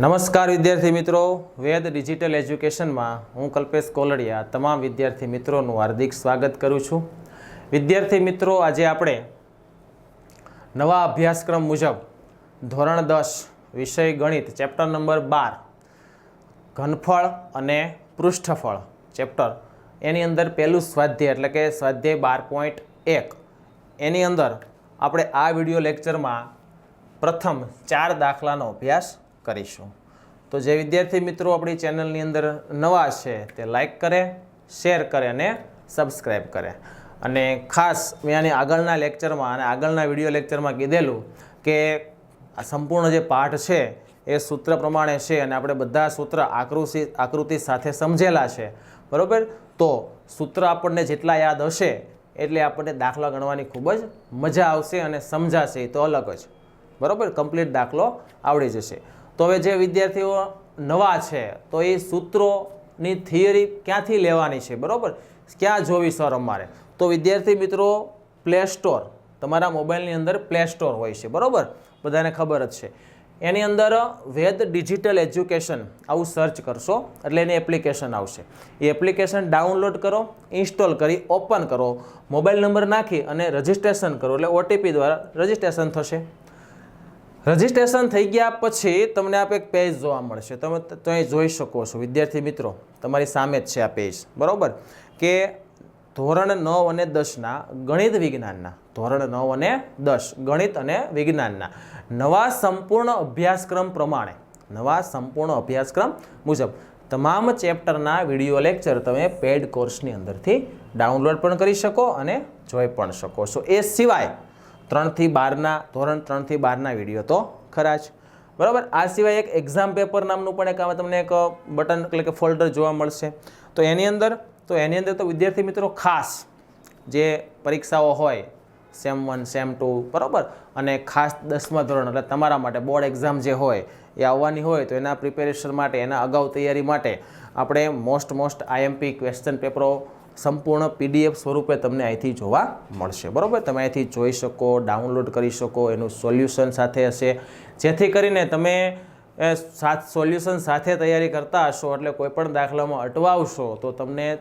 નમસ્કાર વિદ્યાર્થી મિત્રો. વેદ ડિજિટલ એજ્યુકેશનમાં હું કલ્પેશ કોલડિયા તમામ વિદ્યાર્થી મિત્રોનું હાર્દિક સ્વાગત કરું છું. વિદ્યાર્થી મિત્રો, આજે આપણે નવા અભ્યાસક્રમ મુજબ ધોરણ દસ વિષય ગણિત ચેપ્ટર નંબર બાર ઘનફળ અને પૃષ્ઠફળ ચેપ્ટર. એની અંદર પહેલું સ્વાધ્યાય, એટલે કે સ્વાધ્યાય બાર પોઈન્ટ એક. એની અંદર આપણે આ વીડિયો લેક્ચરમાં પ્રથમ ચાર દાખલાનો અભ્યાસ કરીશું. તો જે વિદ્યાર્થી મિત્રો આપણી ચેનલની અંદર નવા છે, તે લાઈક કરે, શેર કરે અને સબસ્ક્રાઈબ કરે. અને ખાસ મેં આની આગળના લેક્ચરમાં અને આગળના વીડિયો લેક્ચરમાં કીધેલું કે આ સંપૂર્ણ જે પાઠ છે, એ સૂત્ર પ્રમાણે છે અને આપણે બધા સૂત્ર આકૃતિ આકૃતિ સાથે સમજેલા છે. બરાબર? તો સૂત્ર આપણને જેટલા યાદ હશે, એટલે આપણને દાખલા ગણવાની ખૂબ જ મજા આવશે અને સમજાશે, એ તો અલગ જ. બરાબર? કમ્પ્લીટ દાખલો આવડી જશે. તો હવે જે વિદ્યાર્થીઓ નવા છે, તો એ સૂત્રોની થિયરી ક્યાંથી લેવાની છે, બરાબર? ક્યાં જોવી સર અમારે? તો વિદ્યાર્થી મિત્રો પ્લે સ્ટોર તમારા મોબાઈલની અંદર પ્લે સ્ટોર હોય છે, બરાબર? બધાને ખબર જ છે. એની અંદર વેદ ડિજિટલ એજ્યુકેશન આવું સર્ચ કરશો, એટલે એની એપ્લિકેશન આવશે. એ એપ્લિકેશન ડાઉનલોડ કરો, ઇન્સ્ટોલ કરી, ઓપન કરો, મોબાઈલ નંબર નાખી અને રજિસ્ટ્રેશન કરો, એટલે ઓટીપી દ્વારા રજિસ્ટ્રેશન થશે. રજિસ્ટ્રેશન થઈ ગયા પછી તમને આપ એક પેજ જોવા મળશે. તમે ત્યાં જોઈ શકો છો. વિદ્યાર્થી મિત્રો, તમારી સામે જ છે આ પેજ બરાબર? કે ધોરણ નવ અને દસના ગણિત વિજ્ઞાનના. ધોરણ નવ અને દસ, ગણિત અને વિજ્ઞાનના. નવા સંપૂર્ણ અભ્યાસક્રમ પ્રમાણે, નવા સંપૂર્ણ અભ્યાસક્રમ મુજબ તમામ ચેપ્ટરના વીડિયો લેક્ચર તમે પેડ કોર્સની અંદરથી ડાઉનલોડ પણ કરી શકો અને જોઈ પણ શકો છો. એ સિવાય ત્રણથી બારના ધોરણ ત્રણથી બારના વીડિયો તો ખરા જ. બરાબર? આ સિવાય એક એક્ઝામ પેપર નામનું પણ એક આમાં તમને એક બટન એટલે કે ફોલ્ડર જોવા મળશે. તો એની અંદર, તો એની અંદર તો વિદ્યાર્થી મિત્રો ખાસ જે પરીક્ષાઓ હોય સેમ વન સેમ ટુ બરાબર? અને ખાસ દસમા ધોરણ, એટલે તમારા માટે બોર્ડ એક્ઝામ જે હોય, એ આવવાની હોય, તો એના પ્રિપેરેશન માટે, એના અગાઉ તૈયારી માટે આપણે મોસ્ટ મોસ્ટ આઈએમપી ક્વેશ્ચન પેપરો સંપૂર્ણ પીડીએફ સ્વરૂપે તમને અહીંથી જોવા મળશે. બરાબર? તમે અહીંથી જોઈ શકો, ડાઉનલોડ કરી શકો, એનું સોલ્યુશન સાથે હશે. જેથી કરીને તમે સોલ્યુશન સાથે તૈયારી કરતા હશો, એટલે કોઈ પણ દાખલામાં અટવાવશો, તો તમને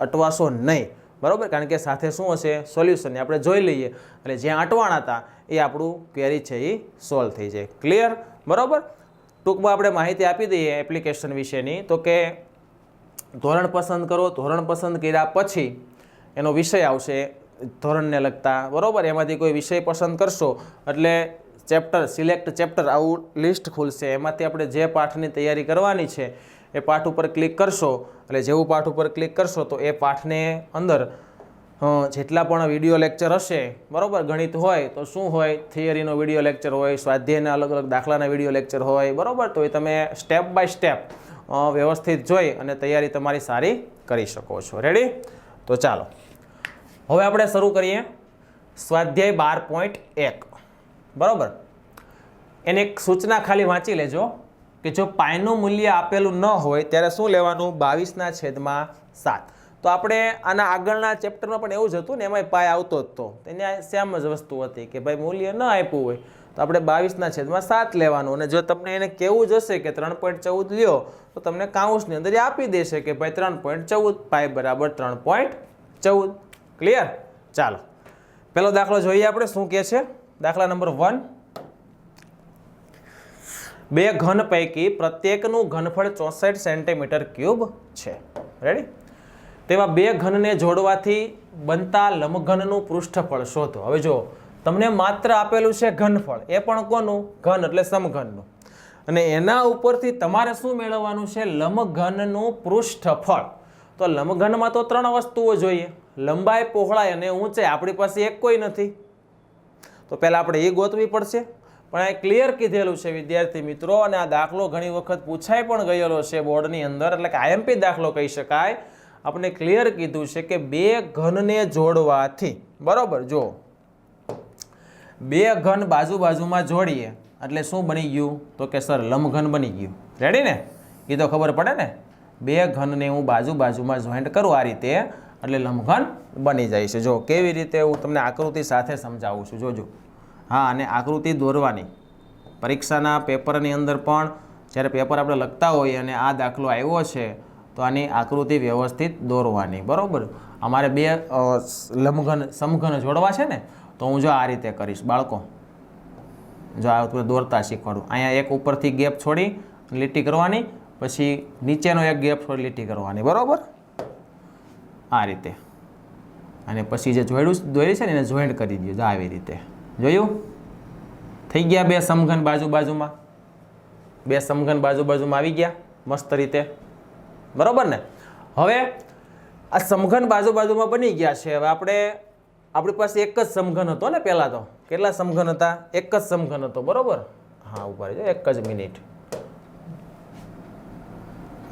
અટવાશો નહીં. બરાબર? કારણ કે સાથે શું હશે? સોલ્યુશન. આપણે જોઈ લઈએ. એટલે જ્યાં અટવાણા હતા, એ આપણું ક્વેરી છે એ સોલ્વ થઈ જાય. ક્લિયર બરાબર? ટૂંકમાં આપણે માહિતી આપી દઈએ એપ્લિકેશન વિશેની. તો કે ધોરણ પસંદ કરો, ધોરણ પસંદ કર્યા પછી એનો વિષય આવશે ધોરણને લગતા. બરાબર? એમાંથી કોઈ વિષય પસંદ કરશો એટલે ચેપ્ટર, સિલેક્ટ ચેપ્ટર આવું લિસ્ટ ખુલશે. એમાંથી આપણે જે પાઠની તૈયારી કરવાની છે એ પાઠ ઉપર ક્લિક કરશો. એટલે જેવું પાઠ ઉપર ક્લિક કરશો તો એ પાઠને અંદર જેટલા પણ વીડિયો લેક્ચર હશે, બરાબર? ગણિત હોય તો શું હોય? થિયરીનો વીડિયો લેક્ચર હોય, સ્વાધ્યાયના અલગ અલગ દાખલાના વીડિયો લેક્ચર હોય, બરાબર? તો એ તમે સ્ટેપ બાય સ્ટેપ વ્યવસ્થિત જોઈ અને તૈયારી તમારી સારી કરી શકો છો. રેડી તો ચાલો. હવે આપણે શરૂ કરીએ. સ્વાધ્યાય બાર પોઈન્ટ એક. બરાબર? એને એક સૂચના ખાલી વાંચી લેજો કે જો પાયનું મૂલ્ય આપેલું ન હોય ત્યારે શું લેવાનું? બાવીસના છેદમાં સાત. તો આપણે આના આગળના ચેપ્ટરમાં પણ એવું જ હતું ને, એમાંય પાય આવતો જ હતો તેને સેમ જ વસ્તુ હતી કે ભાઈ મૂલ્ય ન આપ્યું હોય તો આપણે બાવીસના છેદમાં સાત લેવાનું. અને જો તમને એને કેવું જશે કે ત્રણ પોઈન્ટ ચૌદ લ્યો, તો તમને કાઉન્સની અંદર આપી દેશે કે ભાઈ ત્રણ પોઈન્ટ ચૌદ પાય બરાબર ત્રણ પોઈન્ટ ચૌદ. ક્લિયર ચાલો. પહેલો દાખલો જોઈએ આપણે, શું કહે છે? દાખલા નંબર વન. બે ઘન પૈકી પ્રત્યેકનું ઘનફળ ચોસઠ સેન્ટીમીટર ક્યુબ છે. રેડી તેવા બે ઘનને જોડવાથી બનતા લંબઘનનું પૃષ્ઠફળ શોધો. હવે જો તમને માત્ર આપેલું છે ઘનફળ. એ પણ કોનું? ઘન એટલે સમઘનનું. અને એના ઉપરથી તમારે શું મેળવવાનું છે? લંબઘનનું પૃષ્ઠફળ. તો લંબઘનમાં તો ત્રણ વસ્તુઓ જોઈએ. લંબાઈ, પહોળાઈ અને ઊંચાઈ. આપણી પાસે એક કોઈ નથી. તો પહેલાં આપણે એ ગોતવી પડશે. પણ એ ક્લિયર કીધેલું છે, વિદ્યાર્થી મિત્રો, અને આ દાખલો ઘણી વખત પૂછાઈ પણ ગયેલો છે બોર્ડની અંદર. એટલે કે આઈએમપી દાખલો કહી શકાય. આપણે ક્લિયર કીધું છે કે બે ઘનને જોડવાથી. બરાબર? જો બે ઘન બાજુ બાજુમાં જોડીએ, એટલે શું બની ગયું? તો કે સર લંબઘન બની ગયું. રેડી ને? એ તો ખબર પડે ને? બે ઘનને હું બાજુ બાજુમાં જોઈન્ટ કરું આ રીતે, એટલે લંબઘન બની જાય છે. જો, કેવી રીતે હું તમને આકૃતિ સાથે સમજાવું છું, જોજો. હા, અને આકૃતિ દોરવાની. પરીક્ષાના પેપરની અંદર પણ જ્યારે પેપર આપણે લખતા હોઈએ અને આ દાખલો આવ્યો છે, તો આની આકૃતિ વ્યવસ્થિત દોરવાની. બરાબર? અમારે બે લંબઘન સમઘન જોડવા છે ને? તો હું જો આ રીતે કરીશ. બાળકો, જો આ તમે દોરતા શીખવાડું. અહીંયા એક ઉપરથી ગેપ છોડી લીટી કરવાની, પછી નીચેનો એક ગેપ છોડી લીટી કરવાની. બરાબર? આ રીતે. અને પછી જે જોડ્યું દોરી છે ને, એને જોઈન્ટ કરી દો જો આવી રીતે. જોયું? થઈ ગયા બે સમઘન બાજુ બાજુમાં બે સમઘન બાજુ બાજુમાં આવી ગયા? મસ્ત રીતે. બરાબર ને? હવે આ સમઘન બાજુ બાજુમાં બની ગયા છે. હવે આપણે આપણી પાસે એક જ સમઘન હતો ને પહેલાં તો? કેટલા સમઘન હતા? એક જ સમઘન હતો, બરાબર? હા ઉપર જો એક જ મિનિટ.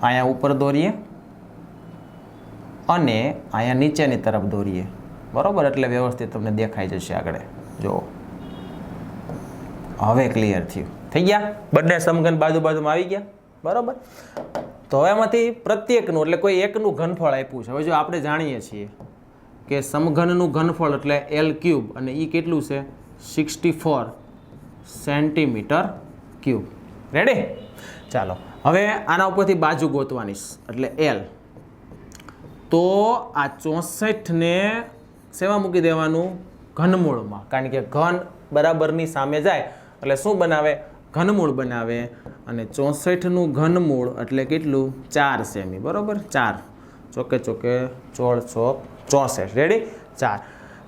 અહીંયા ઉપર દોરીએ અને અહીંયા નીચેની તરફ દોરીએ. બરાબર? એટલે વ્યવસ્થિત તમને દેખાઈ જશે આગળ. જો હવે ક્લિયર થયું. થઈ ગયા? બંને સમઘન બાજુ બાજુમાં આવી ગયા? બરાબર? તો હવે એમાંથી પ્રત્યેકનું, એટલે કોઈ એકનું ઘનફળ આપ્યું છે. હવે જો આપણે જાણીએ છીએ કે સમઘનનું ઘનફળ એટલે એલ ક્યુબ અને એ કેટલું છે? Sixty four centimetre cube ready ચાલો, હવે આના ઉપરથી બાજુ ગોતવાની એટલે એલ તો આ ચોસઠને સેવા મૂકી દેવાનું? ઘનમૂળમાં. કારણ કે ઘન બરાબરની સામે જાય, એટલે શું બનાવે? ઘનમૂળ બનાવે. અને ચોસઠનું ઘનમૂળ એટલે કેટલું? ચાર સેમી. બરાબર? ચાર. ચોકે ચોકે ચોળ ચોક ચોસઠ. રેડી ચાર.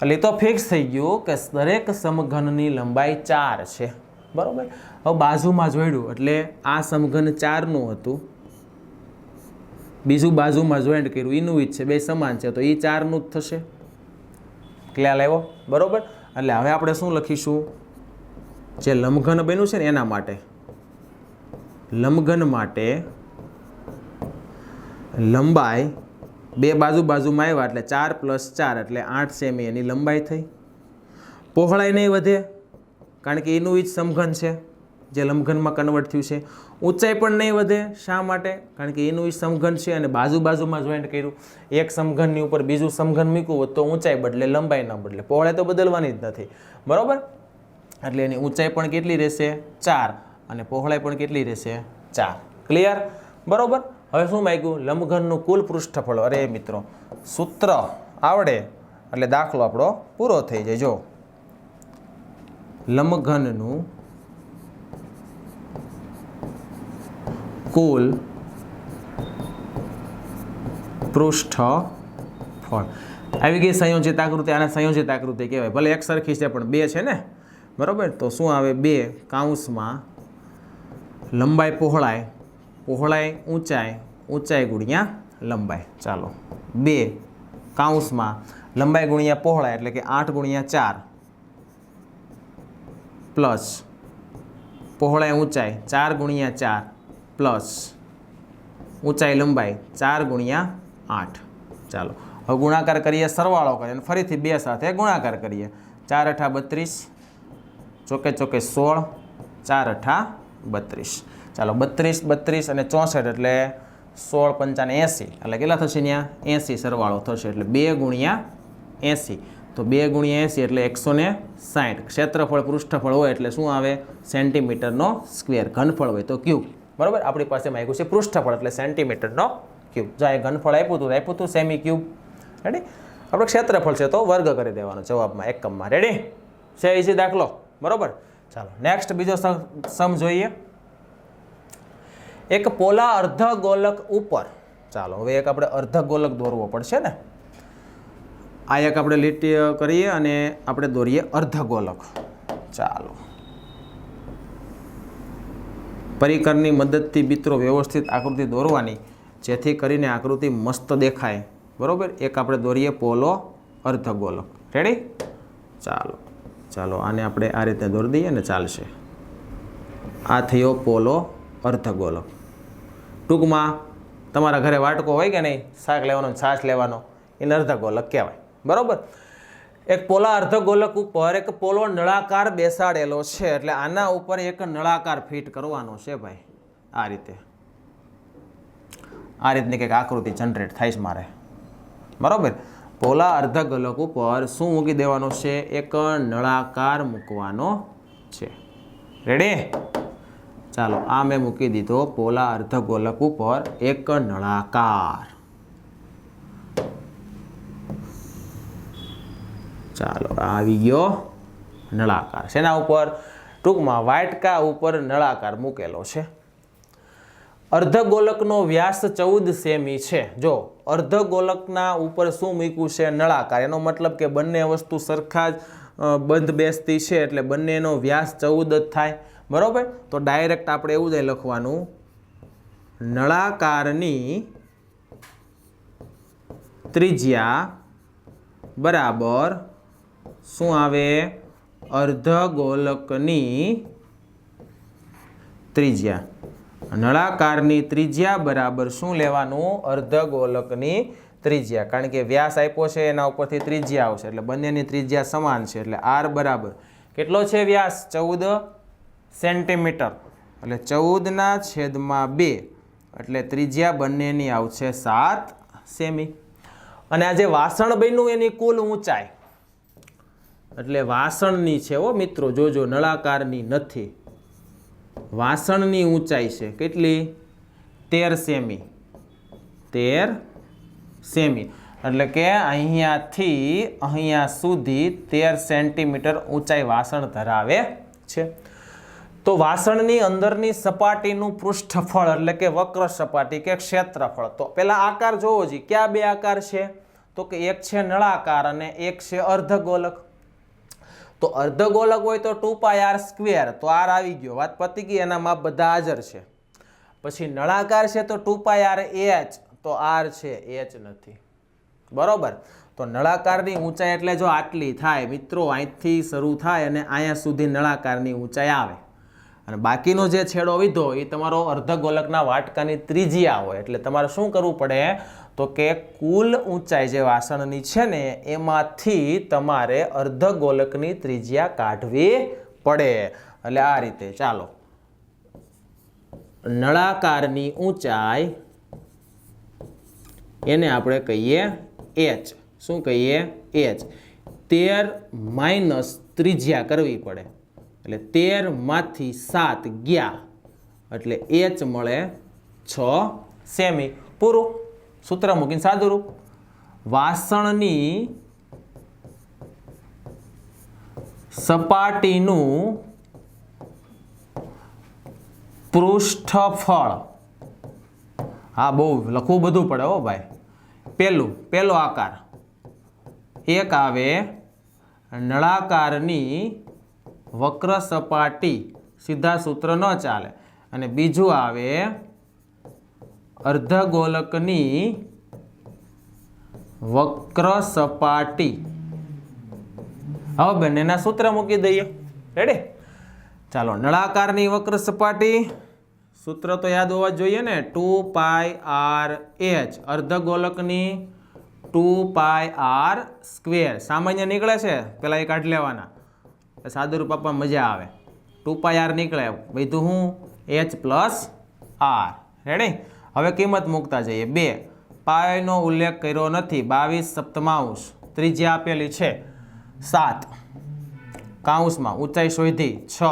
એટલે તો ફિક્સ થઈ ગયું કે દરેક સમઘનની લંબાઈ ચાર છે. બરાબર? હવે બાજુમાં જોડ્યું, એટલે આ સમઘન ચારનું હતું. બીજું બાજુમાં જોઈન્ટ કર્યું, એનું જ છે, બે સમાન છે, તો એ ચારનું જ થશે. ક્લિયર આવ્યો બરાબર? એટલે હવે આપણે શું લખીશું? જે લંબઘન બન્યું છે ને એના માટે. લંબઘન માટે લંબાઈ બે બાજુ બાજુમાં આવ્યા એટલે ચાર પ્લસ ચાર એટલે આઠ સેમી એની લંબાઈ થઈ. પહોળાઈ નહીં વધે, કારણ કે એનું જ સમઘન છે, જે લંબઘનમાં કન્વર્ટ થયું છે. ઊંચાઈ પણ નહીં વધે, શા માટે? કારણ કે એનું જ સમઘન છે અને બાજુ બાજુમાં જોઈન્ટ કર્યું. એક સમઘનની ઉપર બીજું સમઘન મૂક્યું હોત તો ઊંચાઈ બદલે, લંબાઈ ન બદલે. પહોળાઈ તો બદલવાની જ નથી. બરાબર? એટલે એની ઊંચાઈ પણ કેટલી રહેશે? ચાર. અને પહોળાઈ પણ કેટલી રહેશે? ચાર. ક્લિયર બરોબર? હવે શું માગ્યું? લંબઘનનું કુલ પૃષ્ઠફળ. અરે મિત્રો, સૂત્ર આવડે એટલે દાખલો આપણો પૂરો થઈ જાય. જો, લંબઘનનું કુલ પૃષ્ઠફળ. આવી ગઈ સંયોજિત આકૃતિ, આને સંયોજિત આકૃતિ કહેવાય. ભલે એક સરખી છે, પણ બે છે ને? બરાબર? તો શું આવે? બે કાઉન્સમાં લંબાઈ પહોળાઈ પહોળાઈ ઊંચાઈ ઊંચાઈ ગુણ્યા લંબાઈ. ચાલો, બે કાઉન્સમાં લંબાઈ ગુણ્યા પહોળાઈ એટલે કે આઠ ગુણ્યા ચાર પ્લસ પહોળાઈ ઊંચાઈ ચાર ગુણ્યા ચાર પ્લસ ઊંચાઈ લંબાઈ ચાર ગુણ્યા આઠ. ચાલો, હવે ગુણાકાર કરીએ સરવાળો કરીએ અને ફરીથી બે સાથે ગુણાકાર કરીએ. ચાર અઠા બત્રીસ, ચોકે ચોકે સોળ, ચાર અઠા બત્રીસ. ચાલો, બત્રીસ બત્રીસ અને ચોસઠ એટલે સોળ પંચાને એંસી. એટલે કેટલા થશે ત્યાં એંસી સરવાળો થશે એટલે બે ગુણ્યા એંસી. તો બે ગુણ્યા એંસી એટલે એકસો ને સાઠ ક્ષેત્રફળ, પૃષ્ઠફળ હોય એટલે શું આવે? સેન્ટીમીટરનો સ્ક્વેર. ઘનફળ હોય તો ક્યુબ. બરાબર? આપણી પાસે માગ્યું છે પૃષ્ઠફળ એટલે સેન્ટીમીટરનો ક્યુબ. જો એ ઘનફળ આપ્યું હતું આપ્યું હતું સેમી ક્યુબ. રેડી આપણે ક્ષેત્રફળ છે તો વર્ગ કરી દેવાનો જવાબમાં એકમમાં. રેડી છે ઇઝી દાખલો. બરાબર? ચાલો નેક્સ્ટ બીજો સમ જોઈએ. એક પોલા અર્ધગોલક ઉપર. ચાલો, હવે એક આપણે અર્ધગોલક દોરવો પડશે ને? આ એક આપણે લીટી કરીએ અને આપણે દોરીએ અર્ધગોલક. ચાલો. પરિકરની મદદથી મિત્રો વ્યવસ્થિત આકૃતિ દોરવાની, જેથી કરીને આકૃતિ મસ્ત દેખાય. બરાબર? એક આપણે દોરીએ પોલો અર્ધગોલક. રેડી ચાલો. ચાલો, આને આપણે આ રીતે દોરી દઈએ ને ચાલશે. આ થયો પોલો અર્ધગોલક. ટૂંકમાં તમારા ઘરે વાટકો હોય કે નહીં, શાક લેવાનો છાશ લેવાનો, એને અર્ધગોલક કહેવાય. બરાબર? એક પોલા અર્ધગોલક ઉપર એક પોલો નળાકાર બેસાડેલો છે, એટલે આના ઉપર એક નળાકાર ફિટ કરવાનો છે ભાઈ. આ રીતે. આ રીતની કંઈક આકૃતિ જનરેટ થાય છે મારે. બરાબર? પોલા અર્ધગોલક ઉપર શું મૂકી દેવાનો છે? એક નળાકાર મૂકવાનો છે. રેડી ચાલો આ મેં મૂકી દીધો પોલા અર્ધગોલક ઉપર એક નળાકાર. ચાલો, આવી ગયો નળાકાર. શેના ઉપર? ટૂંકમાં વાટકા ઉપર નળાકાર મૂકેલો છે. અર્ધગોલકનો વ્યાસ ચૌદ સેમી છે. જો, અર્ધગોલકના ઉપર શું મૂક્યું છે? નળાકાર. એનો મતલબ કે બંને વસ્તુ સરખા જ બંધ બેસતી છે, એટલે બંનેનો વ્યાસ ચૌદ જ થાય. બરોબર? તો ડાયરેક્ટ આપણે એવું જ લખવાનું. નળાકારની ત્રિજ્યા બરાબર શું આવે? અર્ધગોલકની ત્રિજ્યા. નળાકારની ત્રિજ્યા બરાબર શું લેવાનું? અર્ધગોલકની ત્રિજ્યા. કારણ કે વ્યાસ આપ્યો છે, એના ઉપરથી ત્રિજ્યા આવશે. એટલે બંનેની ત્રિજ્યા સમાન છે. એટલે આર બરાબર. કેટલો છે વ્યાસ? ચૌદ. સેન્ટીમીટર. એટલે ચૌદના છેદમાં બે, એટલે ત્રિજ્યા બંનેની આવશે સાત સેમી. અને આ જે વાસણ બન્યું એની કુલ ઊંચાઈ. એટલે વાસણની છે ઓ મિત્રો, જોજો, નળાકારની નથી. વાસણની ઊંચાઈ છે કેટલી? તેર સેમી. તેર સેમી. એટલે કે અહીંયાથી અહીંયા સુધી તેર સેન્ટીમીટર ઊંચાઈ વાસણ ધરાવે છે. તો વાસણની અંદરની સપાટીનું પૃષ્ઠફળ એટલે કે વક્ર સપાટી કે ક્ષેત્રફળ. તો પેલા આકાર જોવો જોઈએ ક્યાં બે આકાર છે? તો કે એક છે નળાકાર અને એક છે અર્ધગોલક. તો અર્ધગોલક હોય તો ટુ પાય આર સ્ક્વેર, તો આર આવી ગયો. વાત પતી ગઈ, એના માપ બધા હાજર છે. પછી નળાકાર છે તો ટુ પાય આર એચ, તો આર છે એચ નથી. બરોબર? તો નળાકારની ઊંચાઈ એટલે જો આટલી થાય, મિત્રો, અહીંથી શરૂ થાય અને અહીંયા સુધી નળાકારની ઊંચાઈ આવે. અને બાકીનો જે છેડો વીધો એ તમારો અર્ધ ગોલકના વાટકાની ત્રિજ્યા હોય. એટલે તમારે શું કરવું પડે? તો કે કુલ ઊંચાઈ જે વાસણની છે ને, એમાંથી તમારે અર્ધ ગોલકની ત્રિજ્યા કાઢવી પડે. એટલે આ રીતે, ચાલો. નળાકારની ઊંચાઈ, એને આપણે કહીએ એચ શું કહીએ? એચ તેર માઇનસ ત્રિજ્યા કરવી પડે. એટલે તેરમાંથી સાત ગયા. એટલે એચ મળે છ સેમી. પૂરું. સૂત્ર મૂકીને સાદુરૂપ વાસણની સપાટીનું પૃષ્ઠફળ. હા, બહુ લખવું બધું પડે હો ભાઈ. પેલું પેલો આકાર. એક આવે નળાકારની વક્ર સપાટી સીધા સૂત્ર ન ચાલે. અને બીજું આવે અર્ધગોલકની વક્ર સપાટી. હવે બંનેના સૂત્ર મૂકી દઈએ. રેડી ચાલો, નળાકારની વક્ર સપાટી. સૂત્ર તો યાદ હોવા જોઈએ ને. Two pi R H. અર્ધગોલકની two pi R square. સામાન્ય નીકળે છે? પેલા એ કાઢી લેવાના. સાદુરૂપ આપવા મજા આવે. ટુ પાય આર નીકળે. બધું હું? H plus R. રેડી હવે કિંમત મૂકતા જઈએ. બે. પાયનો ઉલ્લેખ કર્યો નથી. બાવીસ સપ્તમાંશ. ત્રીજી આપેલી છે. સાત. કાઉસમાં. ઊંચાઈ શોધી. છ.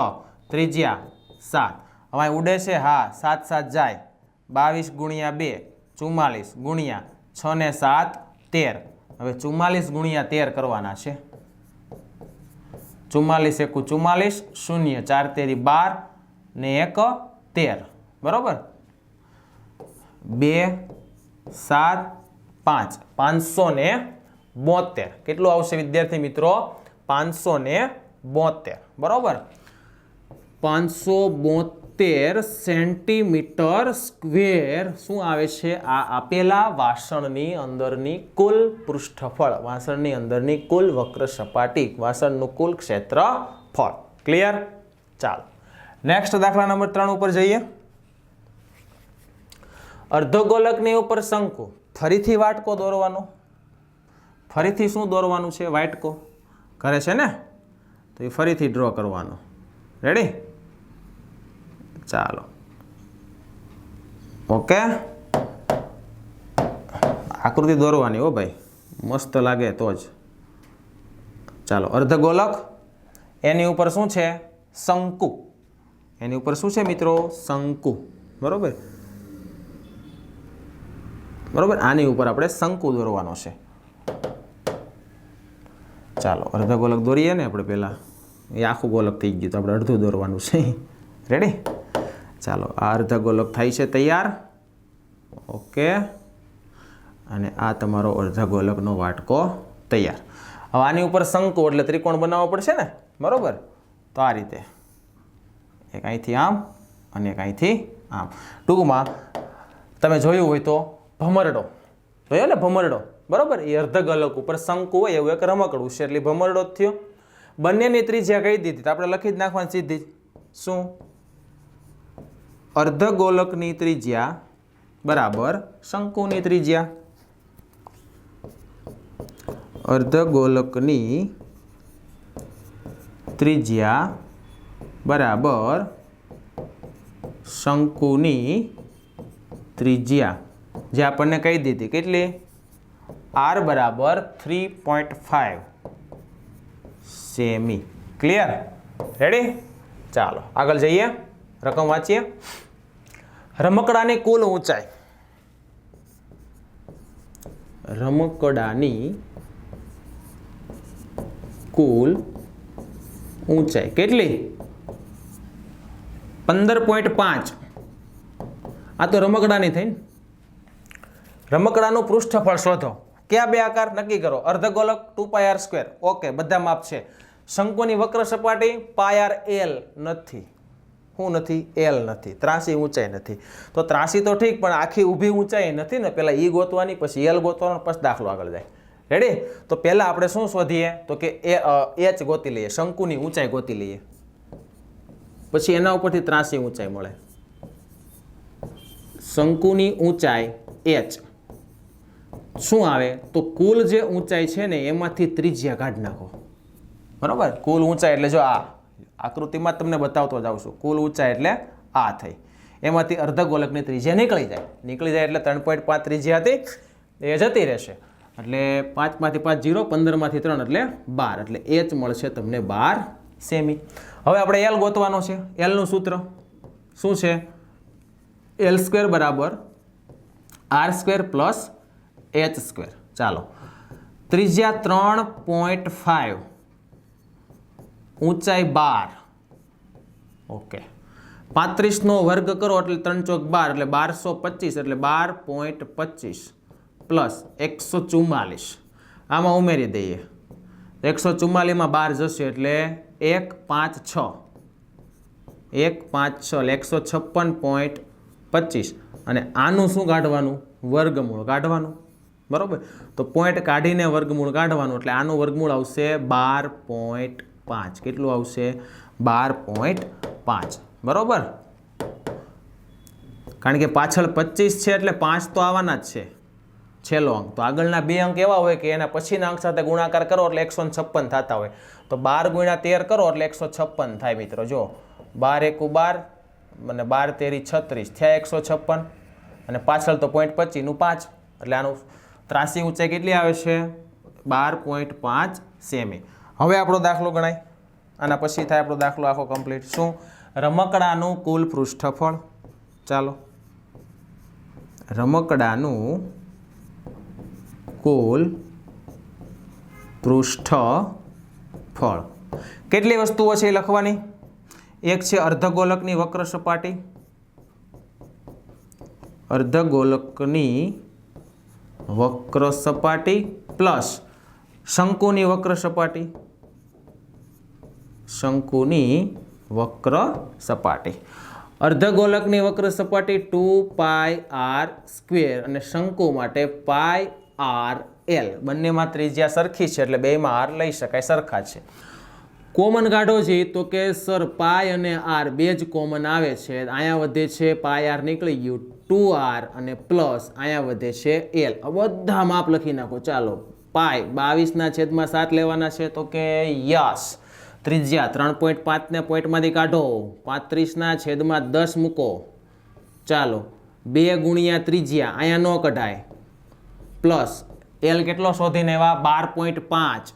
ત્રિજ્યા સાત. હવે ઉડે છે. હા, સાત સાત જાય. બાવીસ ગુણ્યા બે. ચુમ્માલીસ ગુણ્યા છ ને સાત, તેર. હવે ચુમ્માલીસ ગુણ્યા તેર કરવાના છે. ચુમ્માલીસ એકુ ચુમ્માલીસ, શૂન્ય, ચાર, તેરી, બાર ને એક, તેર. બરાબર? બે, સાત, પાંચ. પાંચસો ને બોતેર કેટલું આવશે વિદ્યાર્થી મિત્રો? પાંચસો ને બોતેર બરાબર? પાંચસો બોતેર સેન્ટીમીટર સ્ક્વેર. શું આવે છે? આ આપેલા વાસણની અંદરની કુલ પૃષ્ઠફળ, વાસણની અંદરની કુલ વક્ર સપાટી, વાસણનું કુલ ક્ષેત્રફળ. ક્લિયર ચાલો. નેક્સ્ટ દાખલા નંબર ત્રણ ઉપર જઈએ. અર્ધગોલકની ઉપર શંકુ. ફરીથી વાટકો દોરવાનો. ફરીથી શું દોરવાનું છે? વાટકો. કરે છે ને? તો એ ફરીથી ડ્રો કરવાનો. રેડી ચાલો. ઓકે? આકૃતિ દોરવાની હો ભાઈ. મસ્ત લાગે તો જ. ચાલો અર્ધગોલક એની ઉપર શું છે? શંકુ. એની ઉપર શું છે મિત્રો? શંકુ. બરોબર? બરોબર? આની ઉપર આપણે શંકુ દોરવાનો છે. ચાલો અર્ધગોલક દોરીએ ને આપણે પહેલાં. એ આખું ગોલક થઈ ગયું તો આપણે અડધું દોરવાનું છે. રેડી ચાલો, આ અર્ધ ગોલક થાય છે તૈયાર. ઓકે. અને આ તમારો અર્ધ ગોલકનો વાટકો તૈયાર. હવે આની ઉપર શંકુ એટલે ત્રિકોણ બનાવવો પડશે ને? બરોબર? તો આ રીતે. એક અહીંથી આમ, અને એક અહીંથી આમ. ટૂંકમાં, તમે જોયું હોય તો ભમરડો. જોયો ને ભમરડો? બરાબર? એ અર્ધ ગલક ઉપર શંકુ હોય એવું એક રમકડું છે. એટલે ભમરડો જ થયો. બંનેની ત્રિજ્યા કહી દીધી? તો આપણે લખી જ નાખવાની સીધી શું? અર્ધ ગોલકની ત્રિજ્યા બરાબર શંકુની ત્રિજ્યા. અર્ધ ગોલકની ત્રિજ્યા બરાબર શંકુની ત્રિજ્યા. જે આપણને કહી દીધી કેટલી? આર બરાબર three point five. Cm. Clear? Ready ચાલો, આગળ જઈએ. રકમ વાંચીએ. રમકડાની કુલ ઊંચાઈ. રમકડાની કુલ ઊંચાઈ કેટલી? પંદર પોઈન્ટ પાંચ. આ તો રમકડાની થઈ ને. રમકડાનું પૃષ્ઠફળ શોધો. કયા બે આકાર? નક્કી કરો. અર્ધગોલક two pi R square okay બધા માપ છે. શંકુની વક્ર સપાટી પાય આર એલ નથી. શું નથી, એલ નથી, ત્રાસી ઊંચાઈ નથી. તો ત્રાસી તો ઠીક, પણ આખી ઊભી ઊંચાઈ નથી ને પહેલાં ઈ ગોતવાની, પછી એલ ગોતવાનો પછી દાખલો આગળ જાય. રેડી તો પહેલાં આપણે શું શોધીએ? તો કે એ એચ ગોતી લઈએ, શંકુની ઊંચાઈ ગોતી લઈએ. પછી એના ઉપરથી ત્રાસી ઊંચાઈ મળે. શંકુની ઊંચાઈ એચ. શું આવે? તો કુલ જે ઊંચાઈ છે ને, એમાંથી ત્રિજ્યા કાઢી નાખો. બરાબર? કુલ ઊંચાઈ એટલે જો આ આકૃતિમાં તમને બતાવતો જાઉં છું. કુલ ઊંચાઈ એટલે આ થઈ. એમાંથી અર્ધ ગોલકની ત્રિજ્યા નીકળી જાય. નીકળી જાય એટલે ત્રણ પોઈન્ટ પાંચ ત્રિજ્યા હતી. એ જતી રહેશે. એટલે પાંચમાંથી પાંચ જીરો પંદરમાંથી ત્રણ એટલે બાર. એટલે એ જ મળશે તમને બાર સેમી. હવે આપણે એલ ગોતવાનો છે. એલનું સૂત્ર શું છે? એલ સ્ક્વેર બરાબર R square plus H square ચાલો. ત્રિજ્યા ત્રણ પોઈન્ટ ફાઈવ ઊંચાઈ બાર. ઓકે. પાંત્રીસનો વર્ગ કરો એટલે ત્રણ ચોક બાર, એટલે બારસો પચીસ, એટલે બાર પોઈન્ટ પચીસ પ્લસ એકસો ચુમ્માલીસ આમાં ઉમેરી દઈએ. એકસો ચુમ્માલીસમાં બાર જશે એટલે એક પાંચ છ. એક પાંચ છ, એટલે એકસો છપ્પન પોઈન્ટ પચીસ. અને આનું શું કાઢવાનું? વર્ગમૂળ કાઢવાનું. બરાબર? તો પોઈન્ટ કાઢીને વર્ગમૂળ કાઢવાનું, એટલે આનું વર્ગમૂળ આવશે બાર પોઈન્ટ પાંચ. કેટલું આવશે? બાર પોઈન્ટ પાંચ. બરાબર? કારણ કે પાછળ પચીસ છે એટલે પાંચ તો આવવાના જ છે. છેલ્લો અંક. તો આગળના બે અંક એવા હોય કે એના પછીના અંક સાથે ગુણાકાર કરો એટલે એકસો છપ્પન થતા હોય. તો બાર ગુણ્યા તેર કરો એટલે એકસો છપ્પન થાય મિત્રો. જો બાર એકુ બાર અને બાર તેરી છત્રીસ. થયા એકસો છપ્પન. અને પાછળ તો પોઈન્ટ પચીસનું પાંચ. એટલે આનું ત્રાસી ઊંચાઈ કેટલી આવે છે? બાર પોઈન્ટ પાંચ સેમી. હવે આપણો દાખલો ગણાય. આના પછી થાય આપણો દાખલો આખો કમ્પ્લીટ શું? રમકડાનું કુલ પૃષ્ઠફળ. ચાલો. રમકડાનું કુલ પૃષ્ઠફળ. કેટલી વસ્તુઓ છે એ લખવાની? એક છે અર્ધગોલકની વક્ર સપાટી. અર્ધગોલકની વક્ર સપાટી પ્લસ શંકુની વક્ર સપાટી. શંકુની વક્ર સપાટી. અર્ધગોલકની વક્ર સપાટી ટુ પાય આર સ્ક્વેર અને શંકુ માટે પાય આર એલ. બંનેમાં ત્રિજ્યા સરખી છે એટલે બેમાં આર લઈ શકાય, સરખા છે. કોમન કાઢો છે તો કે સર પાય અને આર બે જ કોમન આવે છે. અહીંયા વધે છે પાય આર નીકળી ગયું ટુ આર અને પ્લસ અહીંયા વધે છે એલ. બધા માપ લખી નાખો. ચાલો પાય બાવીસના છેદમાં સાત લેવાના છે તો કે યસ. ત્રિજ્યા ત્રણ પોઈન્ટ પાંચને પોઈન્ટમાંથી કાઢો. પાંત્રીસના છેદમાં દસ મૂકો. ચાલો, બે ગુણ્યા ત્રિજ્યા અહીંયા ન કઢાય. પ્લસ એલ કેટલો શોધીને એવા? બાર પોઈન્ટ પાંચ.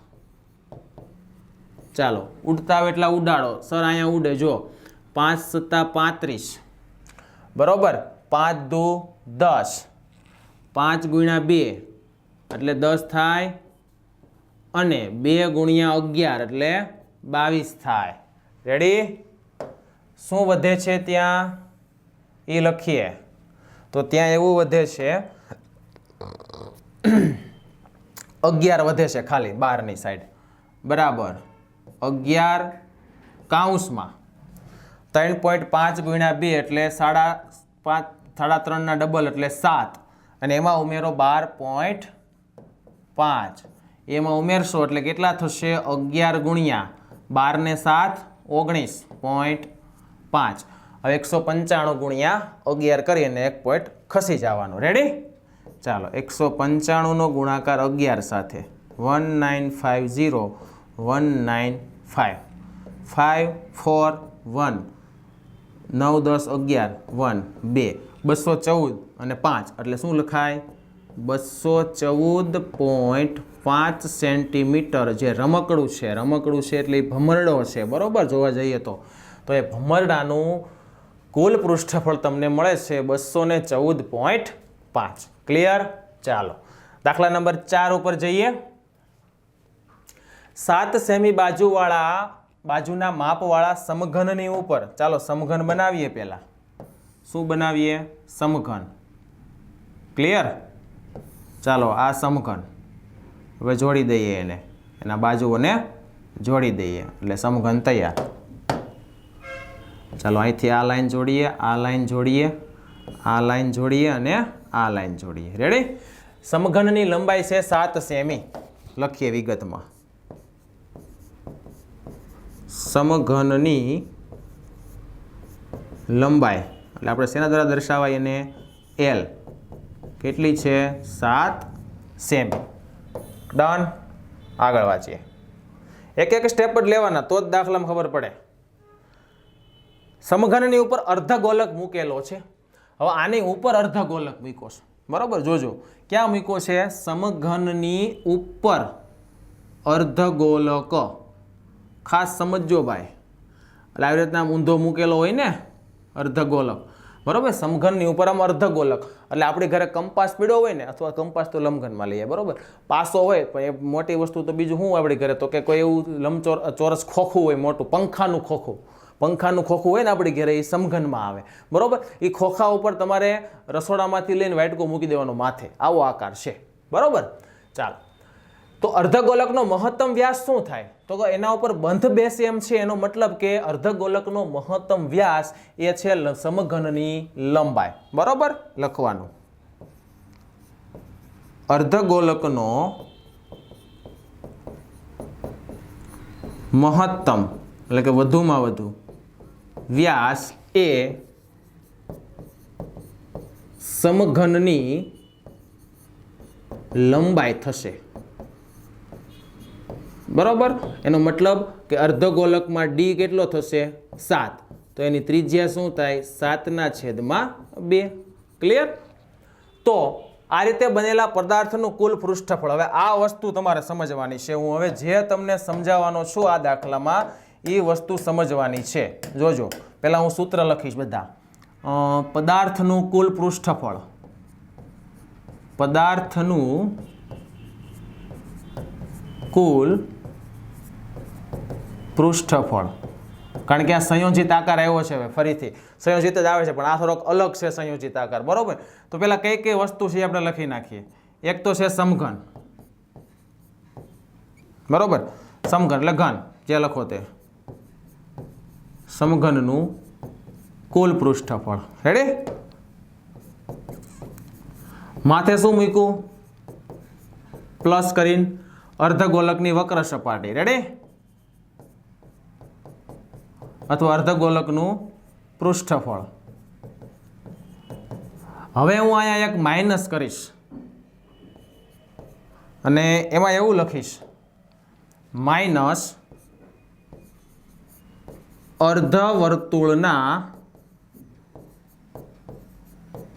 ચાલો ઉડતા હોય એટલા ઉડાડો. સર, અહીંયા ઉડે જો પાંચ સત્તા પાંત્રીસ. બરાબર? પાંચ દો દસ. પાંચ ગુણ્યા બે, એટલે દસ થાય અને બે ગુણ્યા અગિયાર, એટલે બાવીસ થાય. રેડી શું વધે છે ત્યાં? એ લખીએ. તો ત્યાં એવું વધે છે, અગિયાર વધે છે ખાલી બારની સાઈડ બરાબર. અગિયાર કાઉન્સમાં ત્રણ પોઈન્ટ પાંચ ગુણ્યા બે એટલે સાડા પાંચ, સાડા ત્રણના ડબલ એટલે સાત. અને એમાં ઉમેરો બાર પોઈન્ટ પાંચ. એમાં ઉમેરશો એટલે કેટલા થશે? અગિયાર ગુણ્યા. બાર ને સાત, ઓગણીસ પોઈન્ટ પાંચ. હવે એકસો પંચાણું ગુણ્યા અગિયાર કરીને એક પોઈન્ટ ખસી જવાનું. રેડી ચાલો, એકસો પંચાણુંનો ગુણાકાર અગિયાર સાથે. One nine five zero one nine five five four one નવ, દસ, અગિયાર વન બે. બસો ચૌદ અને પાંચ. એટલે શું લખાય? બસો ચૌદ પોઈન્ટ પાંચ સેન્ટીમીટર જે રમકડું છે રમકડું છે એટલે ભમરડો છે, બરોબર? જોવા જઈએ તો. તો એ ભમરડાનું કુલ પૃષ્ઠફળ તમને મળે છે બસો ને ચૌદ પોઈન્ટ પાંચ. ક્લિયર ચાલો. દાખલા નંબર ચાર ઉપર જઈએ. સાત સેમી બાજુવાળા, બાજુના માપવાળા સમઘનની ઉપર. ચાલો, સમઘન બનાવીએ પહેલાં. શું બનાવીએ? સમઘન. ક્લિયર ચાલો, આ સમઘન. હવે જોડી દઈએ એને. એના બાજુઓને જોડી દઈએ. એટલે સમઘન તૈયાર. ચાલો અહીંથી આ લાઈન જોડીએ, આ લાઈન જોડીએ, આ લાઈન જોડીએ અને આ લાઈન જોડીએ. રેડી સમઘનની લંબાઈ છે સાત સેમી. લખીએ વિગતમાં. સમઘનની લંબાઈ. એટલે આપણે શેના દ્વારા દર્શાવાય એને? એલ કેટલી છે? સાત સેમી. ડન આગળ વાંચીએ. એક એક સ્ટેપ જ લેવાના, તો જ દાખલામાં ખબર પડે. સમઘનની ઉપર અર્ધગોલક મૂકેલો છે. હવે આની ઉપર અર્ધગોલક મૂક્યો છે. બરાબર? જોજો. ક્યાં મૂક્યો છે? સમઘનની ઉપર અર્ધગોલક ખાસ સમજજો ભાઈ. એટલે આવી રીતના ઊંધો મૂકેલો હોય ને અર્ધગોલક બરોબર? સમઘનની ઉપર આમ અર્ધગોલક એટલે આપણી ઘરે કંપાસ પીડો હોય ને, અથવા કંપાસ તો લંબઘનમાં લઈએ, બરોબર? પાસો હોય, પણ એ મોટી વસ્તુ તો બીજું શું આપણી ઘરે? તો કે કોઈ એવું લંબચોર, ચોરસ ખોખું હોય, મોટું, પંખાનું ખોખું. પંખાનું ખોખું હોય ને આપણી ઘરે, એ સમઘનમાં આવે. બરાબર? એ ખોખા ઉપર તમારે રસોડામાંથી લઈને વાટકો મૂકી દેવાનો માથે. આવો આકાર છે. બરાબર? ચાલો. તો અર્ધગોલકનો મહત્તમ વ્યાસ શું થાય? તો એના ઉપર બંધ બેસે એમ છે, એનો મતલબ કે અર્ધગોલકનો મહત્તમ વ્યાસ એ છે સમઘનની લંબાઈ. બરોબર? લખવાનું. અર્ધગોલકનો મહત્તમ, એટલે કે વધુમાં વધુ, વ્યાસ એ સમઘનની લંબાઈ થશે. બરોબર? એનો મતલબ કે અર્ધગોલકમાં ડી કેટલો થશે? સાત. તો એની ત્રિજ્યા શું થાય? સાતના છેદમાં બે. ક્લિયર તો આ રીતે બનેલા પદાર્થનું કુલ પૃષ્ઠફળ. હવે આ વસ્તુ તમારે સમજવાની છે. હું હવે જે તમને સમજાવવાનો છું આ દાખલામાં, એ વસ્તુ સમજવાની છે. જોજો. પહેલાં હું સૂત્ર લખીશ બધા. પદાર્થનું કુલ પૃષ્ઠફળ. પદાર્થનું કુલ પૃષ્ઠફળ. કારણ કે આ સંયોજિત આકાર આવ્યો છે હવે, ફરીથી. સંયોજિત જ આવે છે, પણ આ થોડોક અલગ છે સંયોજિત આકાર, બરાબર? તો પહેલાં કઈ કઈ વસ્તુ છે આપણે લખી નાખીએ. એક તો છે સમઘન. બરોબર? સમઘન, એટલે ઘન, જે લખો તે. સમઘનનું કુલ પૃષ્ઠફળ. રેડી માથે શું મૂક્યું? પ્લસ કરીને અર્ધગોલકની વક્ર સપાટી. રેડી અથવા અર્ધગોલકનું પૃષ્ઠફળ. હવે હું અહીંયા એક માઇનસ કરીશ. અને એમાં એવું લખીશ. માઇનસ અર્ધવર્તુળના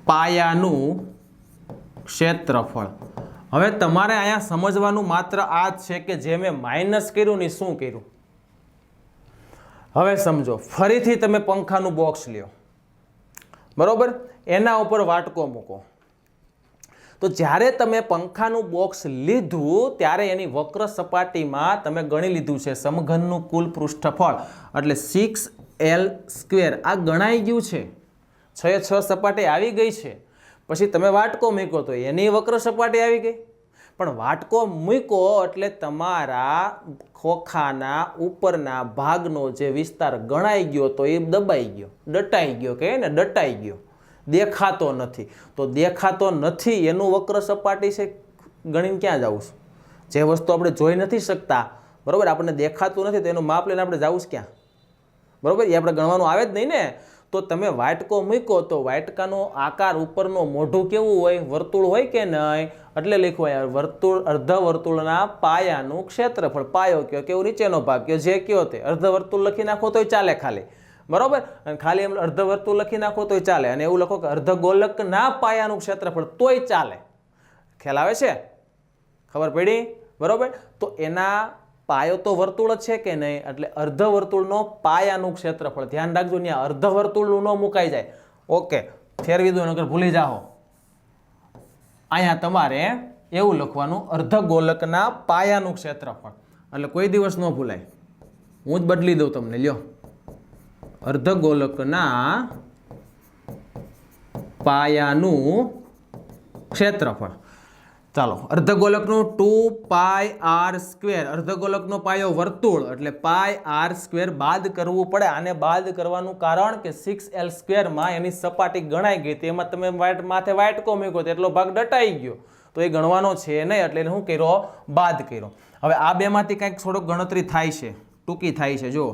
પાયાનું ક્ષેત્રફળ. હવે તમારે અહીંયા સમજવાનું માત્ર આ જ છે કે જે મેં માઇનસ કર્યું ને શું કર્યું? હવે સમજો, ફરીથી તમે પંખાનું બોક્સ લ્યો. બરાબર? એના ઉપર વાટકો મૂકો. તો જ્યારે તમે પંખાનું બોક્સ લીધું, ત્યારે એની વક્ર સપાટીમાં તમે ગણી લીધું છે સમઘનનું કુલ પૃષ્ઠફળ. એટલે સિક્સ એલ સ્ક્વેર આ ગણાઈ ગયું છે. છ છ સપાટી આવી ગઈ છે. પછી તમે વાટકો મૂક્યો તો એની વક્ર સપાટી આવી ગઈ. પણ વાટકો મૂકો એટલે તમારા ખોખાના ઉપરના ભાગનો જે વિસ્તાર ગણાઈ ગયો તો એ દબાઈ ગયો દટાઈ ગયો કે ને દટાઈ ગયો. દેખાતો નથી. તો દેખાતો નથી એનું વક્ર સપાટી છે, ગણીને ક્યાં જવું છે? જે વસ્તુ આપણે જોઈ નથી શકતા, બરાબર? આપણને દેખાતું નથી, તો એનું માપ લઈને આપણે જવું ક્યાં? બરાબર? એ આપણે ગણવાનું આવે જ નહીં ને. તો તમે વાટકો મૂકો તો વાટકાનો આકાર ઉપરનો મોઢું કેવું હોય? વર્તુળ હોય કે નહીં? એટલે લખવા યાર વર્તુળ, અર્ધ વર્તુળના પાયાનું ક્ષેત્રફળ. પાયો કયો? કેવું? નીચેનો ભાગ કયો? જે કયો તે. અર્ધ વર્તુળ લખી નાખો તોય ચાલે ખાલી. બરોબર? અને ખાલી એમ અર્ધ વર્તુળ લખી નાખો તોય ચાલે. અને એવું લખો કે અર્ધ ગોલકના પાયાનું ક્ષેત્રફળ તોય ચાલે. ખ્યાલ આવે છે? ખબર પડી? બરોબર? તો એના પાયો તો વર્તુળ જ છે કે નહીં? એટલે અર્ધ વર્તુળનો પાયાનું ક્ષેત્રફળ. ધ્યાન રાખજો ત્યાં અર્ધ વર્તુળનું ન મુકાઈ જાય. ઓકે, ફેરવી દો નગર ભૂલી જાઓ. અહીંયા તમારે એવું લખવાનું અર્ધ ગોલકના પાયાનું ક્ષેત્રફળ. એટલે કોઈ દિવસ ન ભૂલાય. હું જ બદલી દઉં તમને, લ્યો. અર્ધ ગોલકના પાયાનું ક્ષેત્રફળ. ચાલો અર્ધગોલકનું ટુ પાય આર સ્ક્વેર અર્ધગોલકનો પાયો વર્તુળ, એટલે પાય આર સ્ક્વેર બાદ કરવું પડે. આને બાદ કરવાનું કારણ કે સિક્સ એલ સ્ક્વેરમાં એની સપાટી ગણાઈ ગઈ તેમાં તમે માથે વાઇટકો મૂક્યો તો એટલો ભાગ દટાઈ ગયો. તો એ ગણવાનો છે નહીં, એટલે શું કર્યો, બાદ કર્યો. હવે આ બેમાંથી કંઈક થોડોક ગણતરી થાય છે. ટૂંકી થાય છે જો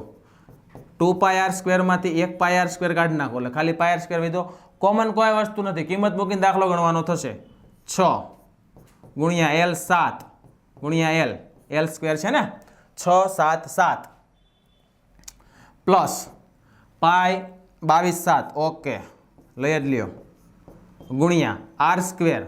ટુ પાય આર સ્ક્વેરમાંથી એક પાય આર સ્ક્વેર કાઢી નાખો. એટલે ખાલી પાય આર સ્ક્વેર વિધો. કોમન કોઈ વસ્તુ નથી. કિંમત મૂકીને દાખલો ગણવાનો થશે. છ. ગુણ્યા એલ સાત. ગુણ્યા એલ એલ સ્ક્વેર છે ને? છ, સાત સાત. પ્લસ પાય બાવીસ, સાત. ઓકે લઈ જ લ્યો. ગુણ્યા આર સ્ક્વેર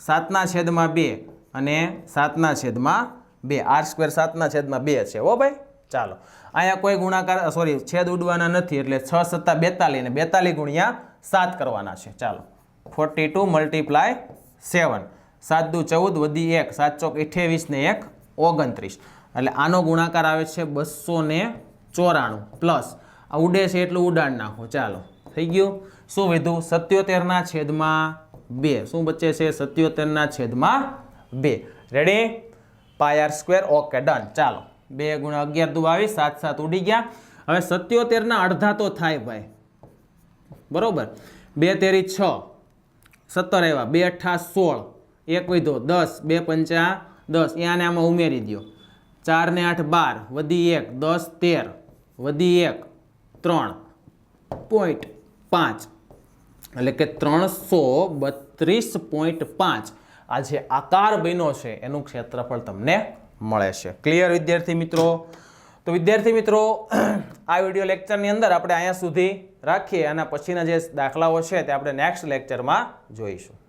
સાતના છેદમાં બે અને સાતના છેદમાં બે. આર સ્ક્વેર સાતના છેદમાં બે છે. ઓ ભાઈ? ચાલો. અહીંયા કોઈ ગુણાકાર સોરી છેદ ઉડવાના નથી, એટલે છ સત્તા બેતાલીસ બેતાલીસ ગુણ્યા સાત કરવાના છે. ચાલો. ફોર્ટી ટુ મલ્ટીપ્લાય સેવન સાત દુ ચૌદ વધી એક, સાત ચોક અઠ્યાવીસ ને એક ઓગણત્રીસ. એટલે આનો ગુણાકાર આવે છે બસો ને ચોરાણું પ્લસ. આ ઉડે છે એટલું ઉડાડ નાખો, ચાલો. થઈ ગયું? શું વધ્યું સત્યોતેરના છેદમાં બે. શું બચે છે સત્યોતેરના છેદમાં બે? Ready pi r square okay done ચાલો. બે ગુણા અગિયાર દુ બાવીસ, સાત સાત ઉડી ગયા. હવે સત્યોતેરના અડધા તો થાય ભાઈ. બરોબર? બે તેરી છ. સત્તર આવ્યા. બે અઠ્ઠા સોળ. એક વધો, દસ, બે પંચા, દસ. એ આને આમાં ઉમેરી દો ચાર ને આઠ, બાર. વધી એક, દસ, તેર. વધી એક, ત્રણ. પોઈન્ટ પાંચ. એટલે કે ત્રણસો બત્રીસ પોઈન્ટ પાંચ. આ જે આકાર બન્યો છે, એનું ક્ષેત્રફળ તમને મળે છે. ક્લિયર વિદ્યાર્થી મિત્રો? તો વિદ્યાર્થી મિત્રો, આ વીડિયો લેક્ચરની અંદર આપણે અહીંયા સુધી રાખીએ અને પછીના જે દાખલાઓ છે, તે આપણે નેક્સ્ટ લેક્ચરમાં જોઈશું.